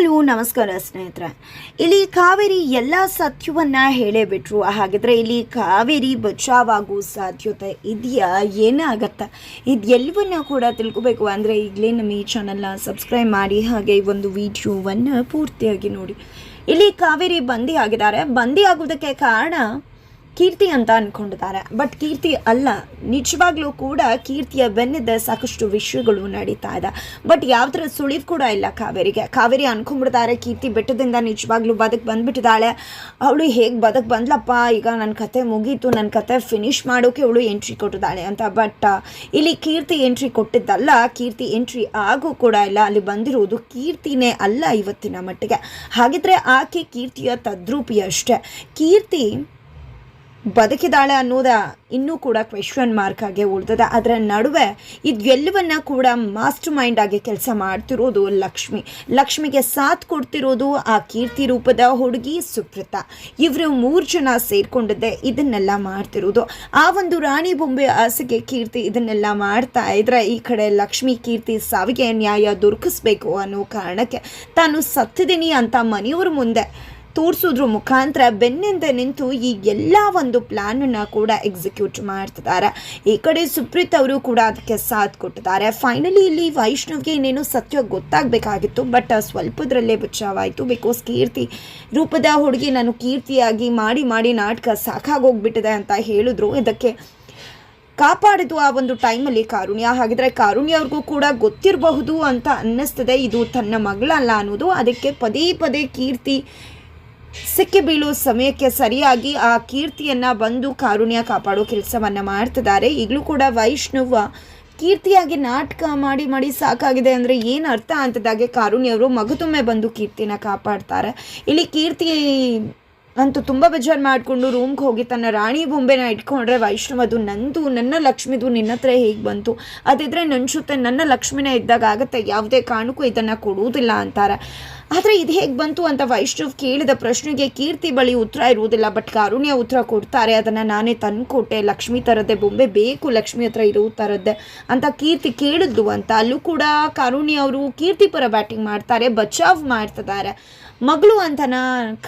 Hello ನಮಸ್ಕಾರ ಸ್ನೇಹಿತರೆ. ಇಲ್ಲಿ ಕಾವೇರಿ ಎಲ್ಲ ಸತ್ಯವನ್ನ ಹೇಳೇ ಬಿಟ್ರು. ಹಾಗಿದ್ರೆ ಇಲ್ಲಿ ಕಾವೇರಿ ಬಚಾವಾಗೋ ಸಾಧ್ಯತೆ ಇದೆಯಾ? ಏನಾಗತ್ತೆ ಇದೆಲ್ಲವನ್ನ ಕೂಡ ತಿಳ್ಕೊಬೇಕು. ಅಂದರೆ ಈಗಲೇ ನಮ್ಮ ಈ ಚಾನಲ್ನ ಸಬ್ಸ್ಕ್ರೈಬ್ ಮಾಡಿ, ಹಾಗೆ ಈ ಒಂದು ವಿಡಿಯೋವನ್ನು ಪೂರ್ತಿಯಾಗಿ ನೋಡಿ. ಇಲ್ಲಿ ಕಾವೇರಿ ಬಂದಿ ಆಗಿದ್ದಾರೆ. ಬಂದಿ ಆಗೋದಕ್ಕೆ ಕಾರಣ ಕೀರ್ತಿ ಅಂತ ಅನ್ಕೊಂಡಿದ್ದಾರೆ. ಬಟ್ ಕೀರ್ತಿ ಅಲ್ಲ, ನಿಜವಾಗ್ಲೂ ಕೂಡ ಕೀರ್ತಿಯ ಬೆನ್ನಿದ್ದ ಸಾಕಷ್ಟು ವಿಷಯಗಳು ನಡೀತಾ ಇದೆ. ಬಟ್ ಯಾವ ಥರ ಸುಳಿವು ಕೂಡ ಇಲ್ಲ ಕಾವೇರಿಗೆ. ಕಾವೇರಿ ಅನ್ಕೊಂಡ್ಬಿಡ್ತಾರೆ, ಕೀರ್ತಿ ಬೆಟ್ಟದಿಂದ ನಿಜವಾಗ್ಲೂ ಬದುಕು ಬಂದ್ಬಿಟ್ಟಿದ್ದಾಳೆ. ಅವಳು ಹೇಗೆ ಬದುಕು ಬಂದ್ಲಪ್ಪ, ಈಗ ನನ್ನ ಕತೆ ಮುಗೀತು ನನ್ನ ಕತೆ ಫಿನಿಶ್ ಮಾಡೋಕೆ ಅವಳು ಎಂಟ್ರಿ ಕೊಟ್ಟಿದ್ದಾಳೆ ಅಂತ. ಬಟ್ ಇಲ್ಲಿ ಕೀರ್ತಿ ಎಂಟ್ರಿ ಕೊಟ್ಟಿದ್ದಲ್ಲ, ಕೀರ್ತಿ ಎಂಟ್ರಿ ಆಗೂ ಕೂಡ ಇಲ್ಲ. ಅಲ್ಲಿ ಬಂದಿರುವುದು ಕೀರ್ತಿನೇ ಅಲ್ಲ ಇವತ್ತಿನ ಮಟ್ಟಿಗೆ. ಹಾಗಿದ್ರೆ ಆಕೆ ಕೀರ್ತಿಯ ತದ್ರೂಪಿ ಅಷ್ಟೇ ಕೀರ್ತಿ ಬದುಕಿದಾಳೆ ಅನ್ನೋದ ಇನ್ನೂ ಕೂಡ ಕ್ವೆಶನ್ ಮಾರ್ಕ್ ಆಗಿ ಉಳಿದದ. ಅದರ ನಡುವೆ ಇದೆಲ್ಲವನ್ನ ಕೂಡ ಮಾಸ್ಟರ್ ಮೈಂಡ್ ಆಗಿ ಕೆಲಸ ಮಾಡ್ತಿರೋದು ಲಕ್ಷ್ಮಿ. ಲಕ್ಷ್ಮಿಗೆ ಸಾಥ್ ಕೊಡ್ತಿರೋದು ಆ ಕೀರ್ತಿ ರೂಪದ ಹುಡುಗಿ ಸುಪ್ರತಾ ಇವರು ಮೂರು ಜನ ಸೇರ್ಕೊಂಡಿದ್ದೆ, ಇದನ್ನೆಲ್ಲ ಮಾಡ್ತಿರೋದು. ಆ ಒಂದು ರಾಣಿ ಬೊಂಬೆ ಆಸೆಗೆ ಕೀರ್ತಿ ಇದನ್ನೆಲ್ಲ ಮಾಡ್ತಾ ಇದ್ರೆ ಈ ಕಡೆ ಲಕ್ಷ್ಮಿ ಕೀರ್ತಿ ಸಾವಿಗೆ ನ್ಯಾಯ ದೊರಕಿಸ್ಬೇಕು ಅನ್ನೋ ಕಾರಣಕ್ಕೆ ತಾನು ಸತ್ತಿದ್ದೀನಿ ಅಂತ ಮನೆಯವ್ರ ಮುಂದೆ ತೋರಿಸೋದ್ರ ಮುಖಾಂತರ ಬೆನ್ನಿಂದ ನಿಂತು ಈ ಎಲ್ಲ ಒಂದು ಪ್ಲ್ಯಾನನ್ನು ಕೂಡ ಎಕ್ಸಿಕ್ಯೂಟ್ ಮಾಡ್ತಿದ್ದಾರೆ. ಈ ಕಡೆ ಸುಪ್ರೀತ್ ಅವರು ಕೂಡ ಅದಕ್ಕೆ ಸಾಥ್ ಕೊಟ್ಟಿದ್ದಾರೆ. ಫೈನಲಿ ಇಲ್ಲಿ ವೈಷ್ಣವ್ಗೆ ಏನೇನು ಸತ್ಯ ಗೊತ್ತಾಗಬೇಕಾಗಿತ್ತು ಬಟ್ ಸ್ವಲ್ಪದರಲ್ಲೇ ಬಚಾವಾಯಿತು ಬಿಕಾಸ್ ಕೀರ್ತಿ ರೂಪದ ಹುಡುಗಿ ನಾನು ಕೀರ್ತಿಯಾಗಿ ಮಾಡಿ ಮಾಡಿ ನಾಟಕ ಸಾಕಾಗೋಗ್ಬಿಟ್ಟಿದೆ ಅಂತ ಹೇಳಿದ್ರು. ಇದಕ್ಕೆ ಕಾಪಾಡಿದ್ದು ಆ ಒಂದು ಟೈಮಲ್ಲಿ ಕಾರುಣ್ಯ. ಹಾಗಿದ್ರೆ ಕಾರುಣ್ಯ ಅವ್ರಿಗೂ ಕೂಡ ಗೊತ್ತಿರಬಹುದು ಅಂತ ಅನ್ನಿಸ್ತದೆ. ಇದು ತನ್ನ ಮಗಳಲ್ಲ ಅನ್ನೋದು. ಅದಕ್ಕೆ ಪದೇ ಪದೇ ಕೀರ್ತಿ ಸಿಕ್ಕಿ ಬೀಳೋ ಸಮಯಕ್ಕೆ ಸರಿಯಾಗಿ ಆ ಕೀರ್ತಿಯನ್ನ ಬಂದು ಕಾರುಣ್ಯ ಕಾಪಾಡೋ ಕೆಲಸವನ್ನ ಮಾಡ್ತಿದ್ದಾರೆ. ಈಗಲೂ ಕೂಡ ವೈಷ್ಣವ ಕೀರ್ತಿಯಾಗಿ ನಾಟಕ ಮಾಡಿ ಮಾಡಿ ಸಾಕಾಗಿದೆ ಅಂದರೆ ಏನು ಅರ್ಥ ಅಂತದಾಗೆ ಕಾರುಣ್ಯ ಅವರು ಮಗದೊಮ್ಮೆ ಬಂದು ಕೀರ್ತಿನ ಕಾಪಾಡ್ತಾರೆ. ಇಲ್ಲಿ ಕೀರ್ತಿ ಅಂತೂ ತುಂಬ ಬೇಜಾರು ಮಾಡಿಕೊಂಡು ರೂಮ್ಗೆ ಹೋಗಿ ತನ್ನ ರಾಣಿ ಬೊಂಬೆನ ಇಟ್ಕೊಂಡ್ರೆ ವೈಷ್ಣವದು, ನಂದು, ನನ್ನ ಲಕ್ಷ್ಮಿದು ನಿನ್ನ ಹತ್ರ ಹೇಗೆ ಬಂತು? ಅದಿದ್ರೆ ನನ್ನ ಜೊತೆ ನನ್ನ ಲಕ್ಷ್ಮಿನೇ ಇದ್ದಾಗ ಆಗುತ್ತೆ, ಯಾವುದೇ ಕಾರಣಕ್ಕೂ ಇದನ್ನು ಕೊಡುವುದಿಲ್ಲ ಅಂತಾರೆ. ಆದರೆ ಇದು ಹೇಗೆ ಬಂತು ಅಂತ ವೈಷ್ಣವ್ ಕೇಳಿದ ಪ್ರಶ್ನೆಗೆ ಕೀರ್ತಿ ಬಳಿ ಉತ್ತರ ಇರುವುದಿಲ್ಲ. ಬಟ್ ಕಾರುಣ್ಯ ಉತ್ತರ ಕೊಡ್ತಾರೆ. ಅದನ್ನು ನಾನೇ ತಂದುಕೊಟ್ಟೆ ಲಕ್ಷ್ಮಿ ಥರದ್ದೇ ಬೊಂಬೆ, ಬೇಕು ಲಕ್ಷ್ಮಿ ಹತ್ರ ಇರೋ ಥರದ್ದೇ ಅಂತ ಕೀರ್ತಿ ಕೇಳಿದ್ಲು ಅಂತ. ಅಲ್ಲೂ ಕೂಡ ಕಾರುಣ್ಯ ಅವರು ಕೀರ್ತಿ ಪರ ಬ್ಯಾಟಿಂಗ್ ಮಾಡ್ತಾರೆ, ಬಚಾವ್ ಮಾಡ್ತಿದ್ದಾರೆ. ಮಗಳು ಅಂತನ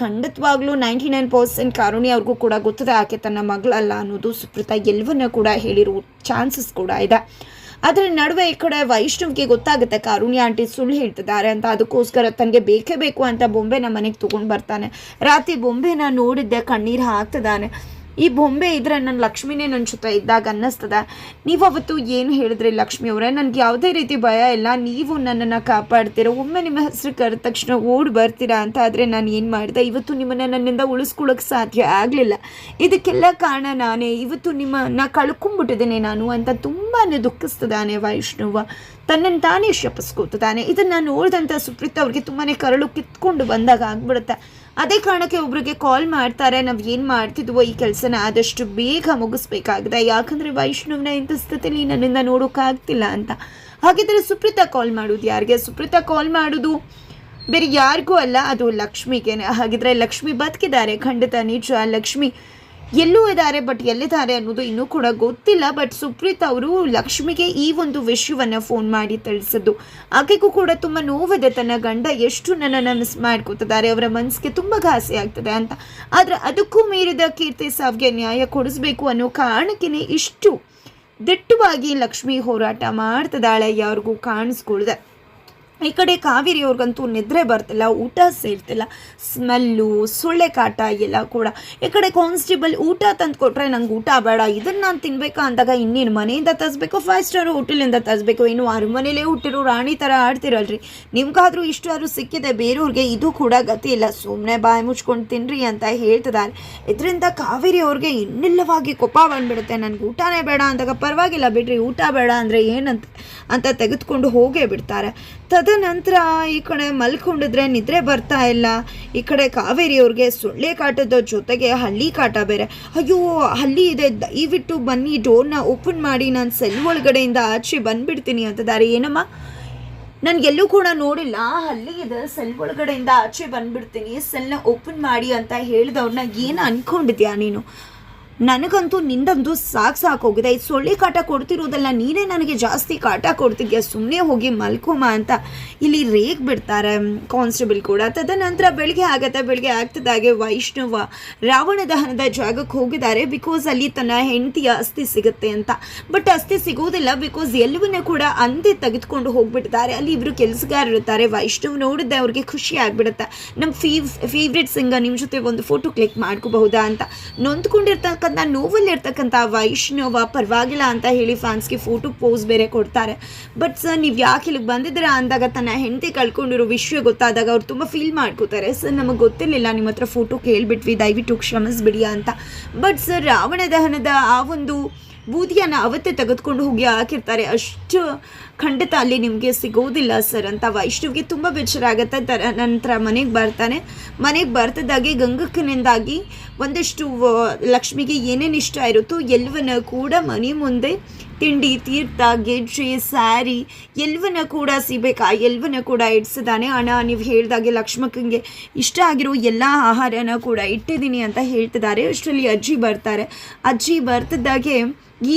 ಖಂಡಿತವಾಗ್ಲೂ ನೈಂಟಿ ನೈನ್ ಪರ್ಸೆಂಟ್ ಕಾರುಣಿ ಅವ್ರಿಗೂ ಕೂಡ ಗೊತ್ತದೆ, ಆಕೆ ತನ್ನ ಮಗಳಲ್ಲ ಅನ್ನೋದು ಸುಪ್ರೀತಾ ಎಲ್ಲವನ್ನ ಕೂಡ ಹೇಳಿರೋ ಚಾನ್ಸಸ್ ಕೂಡ ಇದೆ. ಅದರ ನಡುವೆ ಈ ಕಡೆ ವೈಷ್ಣವ್ಗೆ ಗೊತ್ತಾಗುತ್ತೆ ಕಾರುಣ್ಯ ಆಂಟಿ ಸುಳ್ಳು ಹೇಳ್ತಿದ್ದಾರೆ ಅಂತ. ಅದಕ್ಕೋಸ್ಕರ ತನಗೆ ಬೇಕೇ ಬೇಕು ಅಂತ ಬೊಂಬೆನ ಮನೆಗೆ ತೊಗೊಂಡು ಬರ್ತಾನೆ. ರಾತ್ರಿ ಬೊಂಬೆನ ನೋಡಿದ್ದೆ ಕಣ್ಣೀರು ಹಾಕ್ತಿದ್ದಾನೆ. ಈ ಬೊಂಬೆ ಇದ್ರೆ ನನ್ನ ಲಕ್ಷ್ಮಿನೇ ನನ್ನ ಜೊತೆ ಇದ್ದಾಗ ಅನ್ನಿಸ್ತದೆ. ನೀವು ಅವತ್ತು ಏನು ಹೇಳಿದ್ರಿ ಲಕ್ಷ್ಮಿ ಅವರೇ? ನನಗೆ ಯಾವುದೇ ರೀತಿ ಭಯ ಇಲ್ಲ. ನೀವು ನನ್ನನ್ನು ಕಾಪಾಡ್ತೀರ. ಒಮ್ಮೆ ನಿಮ್ಮ ಹೆಸರು ಕರೆದ ತಕ್ಷಣ ಓಡಿ ಬರ್ತೀರಾ ಅಂತ ಆದರೆ ನಾನು ಏನು ಮಾಡಿದೆ? ಇವತ್ತು ನಿಮ್ಮನ್ನು ನನ್ನಿಂದ ಉಳಿಸ್ಕೊಳ್ಳೋಕೆ ಸಾಧ್ಯ ಆಗಲಿಲ್ಲ. ಇದಕ್ಕೆಲ್ಲ ಕಾರಣ ನಾನೇ. ಇವತ್ತು ನಿಮ್ಮನ್ನ ಕಳ್ಕೊಂಬಿಟ್ಟಿದ್ದೀನಿ ನಾನು ಅಂತ ತುಂಬಾ ದುಃಖಿಸ್ತದಾನೆ ವೈಷ್ಣವ. ತನ್ನನ್ನು ತಾನೇ ಶಪಿಸ್ಕೊತಾನೆ ಇದನ್ನು ನೋಡಿದಂಥ ಸುಪ್ರೀತ್ ಅವ್ರಿಗೆ ತುಂಬಾ ಕರಳು ಕಿತ್ಕೊಂಡು ಬಂದಾಗ ಆಗ್ಬಿಡುತ್ತೆ. ಅದೇ ಕಾರಣಕ್ಕೆ ಒಬ್ರಿಗೆ ಕಾಲ್ ಮಾಡ್ತಾರೆ, ನಾವು ಏನು ಮಾಡ್ತಿದ್ವೋ ಈ ಕೆಲಸನ ಆದಷ್ಟು ಬೇಗ ಮುಗಿಸ್ಬೇಕಾಗಿದೆ. ಯಾಕಂದರೆ ವೈಷ್ಣವನ ಇಂಥ ಸ್ಥಿತಿಲಿ ನನ್ನಿಂದ ನೋಡೋಕ್ಕಾಗ್ತಿಲ್ಲ ಅಂತ. ಹಾಗಿದ್ರೆ ಸುಪ್ರೀತಾ ಕಾಲ್ ಮಾಡೋದು ಯಾರಿಗೆ? ಸುಪ್ರೀತಾ ಕಾಲ್ ಮಾಡೋದು ಬೇರೆ ಯಾರಿಗೂ ಅಲ್ಲ, ಅದು ಲಕ್ಷ್ಮಿಗೇನೆ. ಹಾಗಿದ್ರೆ ಲಕ್ಷ್ಮಿ ಬದುಕಿದ್ದಾರೆ. ಖಂಡಿತ ನಿಜ ಲಕ್ಷ್ಮಿ ಎಲ್ಲೂ ಇದ್ದಾರೆ ಬಟ್ ಎಲ್ಲಿದ್ದಾರೆ ಅನ್ನೋದು ಇನ್ನೂ ಕೂಡ ಗೊತ್ತಿಲ್ಲ. ಬಟ್ ಸುಪ್ರೀತ್ ಅವರು ಲಕ್ಷ್ಮಿಗೆ ಈ ಒಂದು ವಿಷಯವನ್ನು ಫೋನ್ ಮಾಡಿ ತಿಳಿಸಿದ್ದು. ಆಕೆಗೂ ಕೂಡ ತುಂಬ ನೋವಿದೆ. ತನ್ನ ಗಂಡ ಎಷ್ಟು ನನ್ನನ್ನು ಮಿಸ್ ಮಾಡ್ಕೋತಿದ್ದಾರೆ, ಅವರ ಮನಸ್ಸಿಗೆ ತುಂಬ ಘಾಸಿ ಆಗ್ತದೆ ಅಂತ. ಆದರೆ ಅದಕ್ಕೂ ಮೀರಿದ ಕೀರ್ತಿ ಸಾವ್ಗೆ ನ್ಯಾಯ ಕೊಡಿಸ್ಬೇಕು ಅನ್ನೋ ಕಾರಣಕ್ಕೇ ಇಷ್ಟು ದಿಟ್ಟವಾಗಿ ಲಕ್ಷ್ಮಿ ಹೋರಾಟ ಮಾಡ್ತಿದ್ದಾಳೆ ಯಾರಿಗೂ ಕಾಣಿಸ್ಕೊಳ್ದೆ. ಈ ಕಡೆ ಕಾವೇರಿ ಅವ್ರಿಗಂತೂ ನಿದ್ರೆ ಬರ್ತಿಲ್ಲ, ಊಟ ಸೇರ್ತಿಲ್ಲ, ಸ್ಮೆಲ್ಲು, ಸೊಳ್ಳೆ ಕಾಟ ಎಲ್ಲ ಕೂಡ. ಈ ಕಡೆ ಕಾನ್ಸ್ಟೇಬಲ್ ಊಟ ತಂದು ಕೊಟ್ಟರೆ ನಂಗೆ ಊಟ ಬೇಡ, ಇದನ್ನು ನಾನು ತಿನ್ಬೇಕಾ ಅಂದಾಗ ಇನ್ನೇನು ಮನೆಯಿಂದ ತರಿಸ್ಬೇಕು ಫೈವ್ ಸ್ಟಾರ್ ಹೋಟೆಲಿಂದ ತರಿಸ್ಬೇಕು, ಇನ್ನು ಅರಮನೆಯಲ್ಲೇ ಹುಟ್ಟಿರೋ ರಾಣಿ ಥರ ಆಡ್ತಿರಲ್ರಿ. ನಿಮ್ಗಾದ್ರೂ ಇಷ್ಟಾದ್ರೂ ಸಿಕ್ಕಿದೆ, ಬೇರೆಯವ್ರಿಗೆ ಇದು ಕೂಡ ಗತಿ ಇಲ್ಲ ಸುಮ್ಮನೆ ಬಾಯಿ ಮುಚ್ಕೊಂಡು ತಿನ್ರಿ ಅಂತ ಹೇಳ್ತಿದ್ದಾರೆ. ಇದರಿಂದ ಕಾವೇರಿ ಅವ್ರಿಗೆ ಇನ್ನಿಲ್ಲವಾಗಿ ಕೋಪ ಬಂದ್ಬಿಡುತ್ತೆ, ನನಗೆ ಊಟನೇ ಬೇಡ ಅಂದಾಗ ಪರವಾಗಿಲ್ಲ ಬಿಡ್ರಿ, ಊಟ ಬೇಡ ಅಂದರೆ ಏನಂತ, ಅಂತ ತೆಗೆದುಕೊಂಡು ಹೋಗೇ ಬಿಡ್ತಾರೆ. ತದನಂತರ ಈ ಕಡೆ ಮಲ್ಕೊಂಡಿದ್ರೆ ನಿದ್ರೆ ಬರ್ತಾ ಇಲ್ಲ. ಈ ಕಡೆ ಕಾವೇರಿ ಅವ್ರಿಗೆ ಸೊಳ್ಳೆ ಕಾಟದ ಜೊತೆಗೆ ಹಳ್ಳಿ ಕಾಟ ಬೇರೆ. ಅಯ್ಯೋ, ಹಳ್ಳಿ ಇದೆ. ದಯವಿಟ್ಟು ಬನ್ನಿ ಡೋರ್ನ ಓಪನ್ ಮಾಡಿ. ನಾನು ಸೆಲ್ ಒಳಗಡೆಯಿಂದ ಆಚೆ ಬಂದ್ಬಿಡ್ತೀನಿ ಅಂತದಾರೆ ಏನಮ್ಮ? ನನಗೆಲ್ಲೂ ಕೂಡ ನೋಡಿಲ್ಲ. ಹಲ್ಲಿ ಇದೆ. ಸೆಲ್ ಒಳಗಡೆಯಿಂದ ಆಚೆ ಬಂದ್ಬಿಡ್ತೀನಿ. ಸೆಲ್ನ ಓಪನ್ ಮಾಡಿ ಅಂತ ಹೇಳಿದವ್ರನ್ನ ಏನು ಅನ್ಕೊಂಡಿದ್ಯಾ ನೀನು? ನನಗಂತೂ ನಿಂದಂತೂ ಸಾಕು ಸಾಕೋಗಿದೆ ಈ ಸೊಳ್ಳೆ ಕಾಟ ಕೊಡ್ತಿರೋದಲ್ಲ ನೀನೇ ನನಗೆ ಜಾಸ್ತಿ ಕಾಟ ಕೊಡ್ತಿದ್ಯಾ? ಸುಮ್ಮನೆ ಹೋಗಿ ಮಲ್ಕೊಮ ಅಂತ ಇಲ್ಲಿ ರೇಗ್ ಬಿಡ್ತಾರೆ ಕಾನ್ಸ್ಟೇಬಲ್ ಕೂಡ. ತದನಂತರ ಬೆಳಿಗ್ಗೆ ಆಗತ್ತೆ, ಬೆಳಿಗ್ಗೆ ಆಗ್ತದಾಗೆ ವೈಷ್ಣವ ರಾವಣ ದಹನದ ಜಾಗಕ್ಕೆ ಹೋಗಿದ್ದಾರೆ. ಬಿಕಾಸ್ ಅಲ್ಲಿ ತನ್ನ ಹೆಂಡತಿಯ ಅಸ್ಥಿ ಸಿಗುತ್ತೆ ಅಂತ. ಬಟ್ ಅಸ್ಥಿ ಸಿಗೋದಿಲ್ಲ ಬಿಕಾಸ್ ಎಲ್ಲವನ್ನ ಕೂಡ ಅಂದೆ ತೆಗೆದುಕೊಂಡು ಹೋಗ್ಬಿಟ್ಟಿದ್ದಾರೆ. ಅಲ್ಲಿ ಇಬ್ಬರು ಕೆಲಸಗಾರರು ಇರ್ತಾರೆ. ವೈಷ್ಣವ್ ನೋಡಿದ್ದೆ ಅವ್ರಿಗೆ ಖುಷಿ ಆಗ್ಬಿಡುತ್ತೆ. ನಮ್ಮ ಫೀವ್, ಫೇವ್ರೆಟ್ ಸಿಂಗರ್ ನಿಮ್ಮ ಜೊತೆ ಒಂದು ಫೋಟೋ ಕ್ಲಿಕ್ ಮಾಡ್ಕೋಬಹುದಾ ಅಂತ ನೊಂದ್ಕೊಂಡಿರ್ತಕ್ಕಂಥ ನೋವಲ್ಲಿರ್ತಕ್ಕಂಥ ವೈಷ್ಣವ ಪರವಾಗಿಲ್ಲ ಅಂತ ಹೇಳಿ ಫ್ಯಾನ್ಸ್ಗೆ ಫೋಟೋ ಪೋಸ್ ಬೇರೆ ಕೊಡ್ತಾರೆ. ಬಟ್ ಸರ್ ನೀವು ಯಾಕೆ ಇಲ್ಲಿಗೆ ಬಂದಿದ್ದೀರಾ ಅಂದಾಗ ತನ್ನ ಹೆಂಡತಿ ಕಳ್ಕೊಂಡಿರೋ ವಿಷಯ ಗೊತ್ತಾದಾಗ ಅವ್ರು ತುಂಬ ಫೀಲ್ ಮಾಡ್ಕೋತಾರೆ. ಸರ್ ನಮಗೆ ಗೊತ್ತಿರಲಿಲ್ಲ, ನಿಮ್ಮ ಹತ್ರ ಫೋಟೋ ಕೇಳಿಬಿಟ್ವಿ, ದಯವಿಟ್ಟು ಕ್ಷಮಿಸ್ಬಿಡಿ ಅಂತ. ಬಟ್ ಸರ್ ರಾವಣ ದಹನದ ಆ ಒಂದು ಬೂದಿಯನ್ನು ಅವತ್ತೇ ತೆಗೆದುಕೊಂಡು ಹೋಗಿ ಹಾಕಿರ್ತಾರೆ. ಅಷ್ಟು ಖಂಡಿತ ಅಲ್ಲಿ ನಿಮಗೆ ಸಿಗೋದಿಲ್ಲ ಸರ್ ಅಂತ ವೈಷ್ಣವ್ಗೆ ತುಂಬ ಬೇಜಾರಾಗುತ್ತೆ. ತರ ನಂತರ ಮನೆಗೆ ಬರ್ತಾನೆ. ಮನೆಗೆ ಬರ್ತಿದ್ದಾಗೆ ಗಂಗಕ್ಕನಿಂದಾಗಿ ಒಂದಷ್ಟು ಲಕ್ಷ್ಮಿಗೆ ಏನೇನು ಇಷ್ಟ ಇರುತ್ತೋ ಎಲ್ಲವನ್ನ ಕೂಡ ಮನೆ ಮುಂದೆ ತಿಂಡಿ, ತೀರ್ಥ, ಗೆಜ್ಜೆ, ಸ್ಯಾರಿ ಎಲ್ಲವನ್ನ ಕೂಡ ಸಿಬೇಕಾ, ಎಲ್ಲವನ್ನ ಕೂಡ ಇಡ್ಸಿದ್ದಾನೆ. ಹಣ ನೀವು ಹೇಳಿದಾಗೆ ಲಕ್ಷ್ಮಕ್ಕಂಗೆ ಇಷ್ಟ ಆಗಿರೋ ಎಲ್ಲ ಆಹಾರನ ಕೂಡ ಇಟ್ಟಿದ್ದೀನಿ ಅಂತ ಹೇಳ್ತಿದ್ದಾರೆ. ಅಷ್ಟರಲ್ಲಿ ಅಜ್ಜಿ ಬರ್ತಾರೆ. ಅಜ್ಜಿ ಬರ್ತಿದ್ದಾಗೆ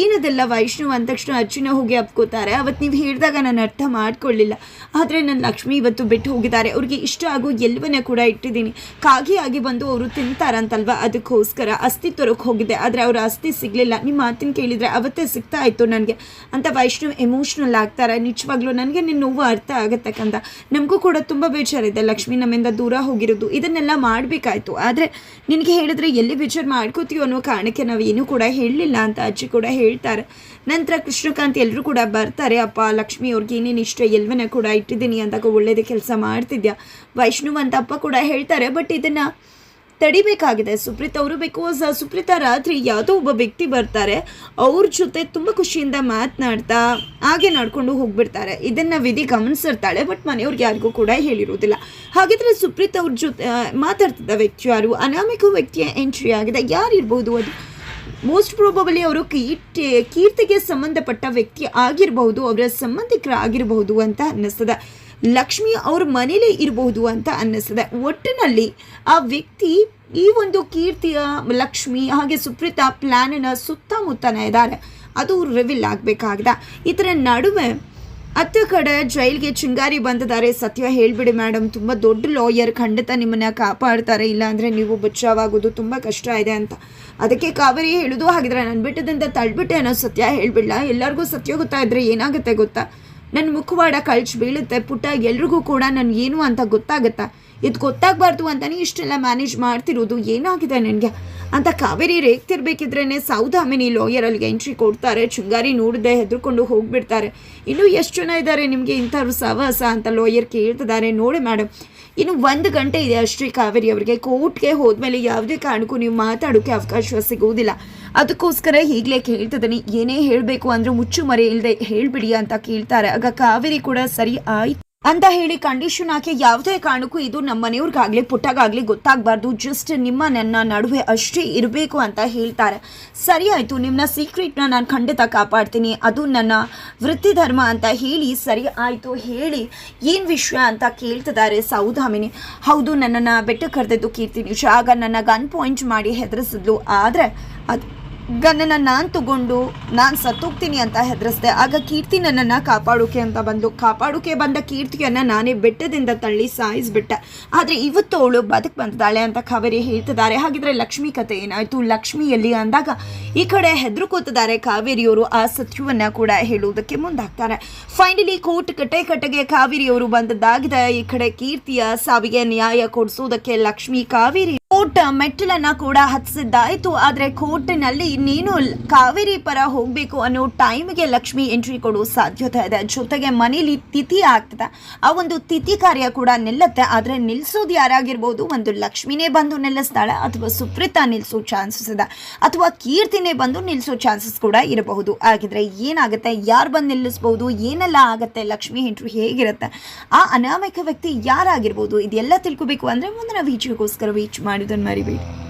ಏನದೆಲ್ಲ ವೈಷ್ಣವ್ ಅಂದ ತಕ್ಷಣ ಅಜ್ಜಿನ ಹೋಗಿ ಅಪ್ಕೋತಾರೆ. ಅವತ್ತು ನೀವು ಹೇಳಿದಾಗ ನಾನು ಅರ್ಥ ಮಾಡಿಕೊಳ್ಳಿಲ್ಲ. ಆದರೆ ನನ್ನ ಲಕ್ಷ್ಮಿ ಇವತ್ತು ಬಿಟ್ಟು ಹೋಗಿದ್ದಾರೆ. ಅವ್ರಿಗೆ ಇಷ್ಟ ಆಗೋ ಎಲ್ಲವನ್ನ ಕೂಡ ಇಟ್ಟಿದ್ದೀನಿ. ಕಾಗಿ ಆಗಿ ಬಂದು ಅವರು ತಿಂತಾರಂತಲ್ವ? ಅದಕ್ಕೋಸ್ಕರ ಅಸ್ಥಿ ತರೋಕೆ ಹೋಗಿದ್ದೆ. ಆದರೆ ಅವರ ಅಸ್ಥಿ ಸಿಗಲಿಲ್ಲ. ನಿಮ್ಮ ಮಾತಿನ ಕೇಳಿದರೆ ಅವತ್ತೇ ಸಿಗ್ತಾ ಇತ್ತು ನನಗೆ. ಅಂತ ವೈಷ್ಣವ್ ಎಮೋಷ್ನಲ್ ಆಗ್ತಾರೆ. ನಿಜವಾಗ್ಲೂ ನನಗೆ ನಿನ್ನ ನೋವು ಅರ್ಥ ಆಗುತ್ತೆ ಕಂದ. ನಮಗೂ ಕೂಡ ತುಂಬ ಬೇಜಾರಿದೆ ಲಕ್ಷ್ಮಿ ನಮ್ಮಿಂದ ದೂರ ಹೋಗಿರೋದು. ಇದನ್ನೆಲ್ಲ ಮಾಡಬೇಕಾಯ್ತು. ಆದರೆ ನಿನಗೆ ಹೇಳಿದ್ರೆ ಎಲ್ಲಿ ಬೇಜಾರು ಮಾಡ್ಕೋತೀವೋ ಅನ್ನೋ ಕಾರಣಕ್ಕೆ ನಾವು ಏನೂ ಕೂಡ ಹೇಳಲಿಲ್ಲ ಅಂತ ಅಜ್ಜಿ ಕೂಡ ಹೇಳ್ತಾರೆ. ನಂತರ ಕೃಷ್ಣಕಾಂತ್ ಎಲ್ಲರೂ ಕೂಡ ಬರ್ತಾರೆ. ಅಪ್ಪ ಲಕ್ಷ್ಮಿ ಅವ್ರಿಗೆ ಏನೇನು ಇಷ್ಟ ಎಲ್ವನ ಕೂಡ ಇಟ್ಟಿದ್ದೀನಿ ಅಂತ ಒಳ್ಳೇದೇ ಕೆಲಸ ಮಾಡ್ತಿದ್ಯಾ? ವೈಷ್ಣವ್ ಅಂತ ಅಪ್ಪ ಕೂಡ ಹೇಳ್ತಾರೆ ಬಟ್ ಇದನ್ನು ತಡಿಬೇಕಾಗಿದೆ. ಸುಪ್ರೀತ್ ಅವರು ಬಿಕಾಸ್ ಸುಪ್ರೀತ ರಾತ್ರಿ ಯಾವುದೋ ಒಬ್ಬ ವ್ಯಕ್ತಿ ಬರ್ತಾರೆ, ಅವ್ರ ಜೊತೆ ತುಂಬ ಖುಷಿಯಿಂದ ಮಾತನಾಡ್ತಾ ಹಾಗೆ ನಡ್ಕೊಂಡು ಹೋಗ್ಬಿಡ್ತಾರೆ. ಇದನ್ನು ವಿಧಿ ಗಮನಿಸಿರ್ತಾಳೆ ಬಟ್ ಮನೆಯವ್ರಿಗೆ ಯಾರಿಗೂ ಕೂಡ ಹೇಳಿರೋದಿಲ್ಲ. ಹಾಗಿದ್ರೆ ಸುಪ್ರೀತ್ ಅವ್ರ ಜೊತೆ ಮಾತಾಡ್ತಿದ್ದ ವ್ಯಕ್ತಿ ಯಾರು? ಅನಾಮಿಕ ವ್ಯಕ್ತಿಯ ಎಂಟ್ರಿ ಆಗಿದೆ. ಯಾರಿರ್ಬೋದು ಅದು? ಮೋಸ್ಟ್ ಪ್ರಾಬಬಲಿ ಅವರು ಕೀರ್ತಿ, ಕೀರ್ತಿಗೆ ಸಂಬಂಧಪಟ್ಟ ವ್ಯಕ್ತಿ ಆಗಿರಬಹುದು, ಅವರ ಸಂಬಂಧಿಕರ ಆಗಿರಬಹುದು ಅಂತ ಅನ್ನಿಸ್ತದೆ. ಲಕ್ಷ್ಮಿ ಅವ್ರ ಮನೇಲೇ ಇರಬಹುದು ಅಂತ ಅನ್ನಿಸ್ತದೆ. ಒಟ್ಟಿನಲ್ಲಿ ಆ ವ್ಯಕ್ತಿ ಈ ಒಂದು ಕೀರ್ತಿಯ ಲಕ್ಷ್ಮಿ ಹಾಗೆ ಸುಪ್ರೀತಾ ಪ್ಲಾನಿನ ಸುತ್ತಮುತ್ತನೇ ಇದ್ದಾರೆ. ಅದು ರಿವೀಲ್ ಆಗಬೇಕಾಗಿದೆ. ಇದರ ನಡುವೆ ಅತ್ತ ಕಡೆ ಜೈಲ್ಗೆ ಚಿಂಗಾರಿ ಬಂದಿದ್ದಾರೆ. ಸತ್ಯ ಹೇಳ್ಬಿಡಿ ಮೇಡಮ್, ತುಂಬ ದೊಡ್ಡ ಲಾಯರ್, ಖಂಡಿತ ನಿಮ್ಮನ್ನ ಕಾಪಾಡ್ತಾರೆ. ಇಲ್ಲಾಂದರೆ ನೀವು ಬಚಾವಾಗೋದು ತುಂಬ ಕಷ್ಟ ಇದೆ ಅಂತ. ಅದಕ್ಕೆ ಕಾವೇರಿ ಹೇಳೋದು ಹಾಗಿದ್ರೆ, ನಾನು ಬಿಟ್ಟದಿಂದ ತಳ್ಬಿಟ್ಟೆ ಅನ್ನೋ ಸತ್ಯ ಹೇಳ್ಬಿಡ್ಲ. ಎಲ್ಲರಿಗೂ ಸತ್ಯ ಗೊತ್ತಾಯಿದ್ರೆ ಏನಾಗುತ್ತೆ ಗೊತ್ತಾ? ನನ್ನ ಮುಖವಾಡ ಕಳ್ಚಿ ಬೀಳುತ್ತೆ. ಪುಟ್ಟ ಎಲ್ರಿಗೂ ಕೂಡ ನಾನು ಏನು ಅಂತ ಗೊತ್ತಾಗುತ್ತಾ? ಇದು ಗೊತ್ತಾಗಬಾರ್ದು ಅಂತಲೇ ಇಷ್ಟೆಲ್ಲ ಮ್ಯಾನೇಜ್ ಮಾಡ್ತಿರೋದು. ಏನಾಗಿದೆ ನನಗೆ? ಅಂತ ಕಾವೇರಿ ರೇಗ್ತಿರ್ಬೇಕಿದ್ರೇ ಸೌದಾಮಿನಿ ಲಾಯರ್ ಅಲ್ಲಿಗೆ ಎಂಟ್ರಿ ಕೊಡ್ತಾರೆ. ಚುಂಗಾರಿ ನೋಡದೆ ಹೆದರ್ಕೊಂಡು ಹೋಗ್ಬಿಡ್ತಾರೆ. ಇನ್ನೂ ಎಷ್ಟು ಜನ ಇದ್ದಾರೆ ನಿಮಗೆ ಇಂಥವ್ರು ಸಹವಾಸ ಅಂತ ಲಾಯರ್ ಕೇಳ್ತಿದ್ದಾರೆ. ನೋಡಿ ಮೇಡಮ್ ಇನ್ನು ಒಂದು ಗಂಟೆ ಇದೆ ಅಷ್ಟೇ ಕಾವೇರಿ ಅವರಿಗೆ. ಕೋರ್ಟ್ಗೆ ಹೋದ್ಮೇಲೆ ಯಾವುದೇ ಕಾರಣಕ್ಕೂ ನೀವು ಮಾತಾಡೋಕ್ಕೆ ಅವಕಾಶ ಸಿಗುವುದಿಲ್ಲ. ಅದಕ್ಕೋಸ್ಕರ ಈಗಲೇ ಕೇಳ್ತಿದ್ದೀನಿ. ಏನೇ ಹೇಳಬೇಕು ಅಂದರೆ ಮುಚ್ಚು ಮರೆ ಇಲ್ಲದೆ ಹೇಳ್ಬಿಡಿ ಅಂತ ಕೇಳ್ತಾರೆ. ಆಗ ಕಾವೇರಿ ಕೂಡ ಸರಿ ಆಯ್ತು. ಅಂತ ಹೇಳಿ ಕಂಡೀಷನ್ ಹಾಕಿ ಯಾವುದೇ ಕಾರಣಕ್ಕೂ ಇದು ನಮ್ಮ ಮನೆಯವ್ರಿಗಾಗಲಿ, ಪುಟ್ಟಗಾಗಲಿ ಗೊತ್ತಾಗಬಾರ್ದು. ಜಸ್ಟ್ ನಿಮ್ಮ ನನ್ನ ನಡುವೆ ಅಷ್ಟೇ ಇರಬೇಕು ಅಂತ ಹೇಳ್ತಾರೆ. ಸರಿ ಆಯಿತು ನಿಮ್ಮ ಸೀಕ್ರೆಟ್ನ ನಾನು ಖಂಡಿತ ಕಾಪಾಡ್ತೀನಿ. ಅದು ನನ್ನ ವೃತ್ತಿ ಧರ್ಮ ಅಂತ ಹೇಳಿ ಸರಿ ಆಯಿತು ಹೇಳಿ ಏನು ವಿಷಯ ಅಂತ ಕೇಳ್ತಿದ್ದಾರೆ ಸೌದಾಮಿನಿ ಹೌದು, ನನ್ನನ್ನು ಬೆಟ್ಟಕ್ಕೆ ಕರೆದಿದ್ದು ಕೀರ್ತಿ ನಿಜ ಆಗ ನನ್ನ ಗನ್ ಪಾಯಿಂಟ್ ಮಾಡಿ ಹೆದರಿಸಿದ್ಲು. ಆದರೆ ಅದು ಗನ್ನನ್ನು ನಾನು ತಗೊಂಡು ನಾನು ಸತ್ತೋಗ್ತೀನಿ ಅಂತ ಹೆದರಿಸ್ದೆ. ಆಗ ಕೀರ್ತಿ ನನ್ನನ್ನು ಕಾಪಾಡೋಕೆ ಅಂತ ಬಂದು, ಕಾಪಾಡೋಕೆ ಬಂದ ಕೀರ್ತಿಯನ್ನು ನಾನೇ ಬೆಟ್ಟದಿಂದ ತಳ್ಳಿ ಸಾಯಿಸ್ಬಿಟ್ಟೆ. ಆದರೆ ಇವತ್ತು ಅವಳು ಬದುಕು ಬಂದಿದ್ದಾಳೆ ಅಂತ ಕಾವೇರಿ ಹೇಳ್ತಿದ್ದಾರೆ. ಹಾಗಿದ್ರೆ ಲಕ್ಷ್ಮಿ ಕತೆ ಏನಾಯಿತು? ಲಕ್ಷ್ಮಿ ಎಲ್ಲಿ ಅಂದಾಗ ಈ ಕಡೆ ಹೆದರ್ಕೋತಿದ್ದಾರೆ ಕಾವೇರಿಯವರು. ಆ ಸತ್ಯವನ್ನು ಕೂಡ ಹೇಳುವುದಕ್ಕೆ ಮುಂದಾಗ್ತಾರೆ. ಫೈನಲಿ ಕೋರ್ಟ್ ಕಟ್ಟೆ ಕಟ್ಟೆಗೆ ಕಾವೇರಿಯವರು ಬಂದದ್ದಾಗಿದೆ. ಈ ಕಡೆ ಕೀರ್ತಿಯ ಸಾವಿಗೆ ನ್ಯಾಯ ಕೊಡಿಸೋದಕ್ಕೆ ಲಕ್ಷ್ಮಿ ಕಾವೇರಿ ಕೋರ್ಟ್ ಮೆಟ್ಟಿಲನ್ನ ಕೂಡ ಹತ್ತಿಸಿದ್ದಾಯಿತು. ಆದ್ರೆ ಕೋರ್ಟ್ನಲ್ಲಿ ನೀನು ಕಾವೇರಿ ಪರ ಹೋಗ್ಬೇಕು ಅನ್ನೋ ಟೈಮ್ಗೆ ಲಕ್ಷ್ಮಿ ಎಂಟ್ರಿ ಕೊಡೋ ಸಾಧ್ಯತೆ ಇದೆ. ಜೊತೆಗೆ ಮನೇಲಿ ತಿಥಿ ಆಗ್ತದೆ. ಆ ಒಂದು ತಿಥಿ ಕಾರ್ಯ ಕೂಡ ನಿಲ್ಲತ್ತೆ. ಆದ್ರೆ ನಿಲ್ಸೋದು ಯಾರಾಗಿರ್ಬೋದು? ಒಂದು ಲಕ್ಷ್ಮಿನೇ ಬಂದು ನಿಲ್ಲಿಸ್ತಾಳೆ ಅಥವಾ ಸುಪ್ರೀತಾ ನಿಲ್ಸೋ ಚಾನ್ಸಸ್ ಇದೆ. ಅಥವಾ ಕೀರ್ತಿನೇ ಬಂದು ನಿಲ್ಸೋ ಚಾನ್ಸಸ್ ಕೂಡ ಇರಬಹುದು. ಹಾಗಿದ್ರೆ ಏನಾಗುತ್ತೆ? ಯಾರು ಬಂದು ನಿಲ್ಲಿಸ್ಬೋದು? ಏನೆಲ್ಲ ಆಗುತ್ತೆ? ಲಕ್ಷ್ಮಿ ಎಂಟ್ರಿ ಹೇಗಿರುತ್ತೆ? ಆ ಅನಾಮಿಕ ವ್ಯಕ್ತಿ ಯಾರಾಗಿರ್ಬೋದು? ಇದೆಲ್ಲ ತಿಳ್ಕೊಬೇಕು ಅಂದ್ರೆ ಮುಂದಿನ ವೀಚಿಗೋಸ್ಕರ ವೀಚ್ than Mary married.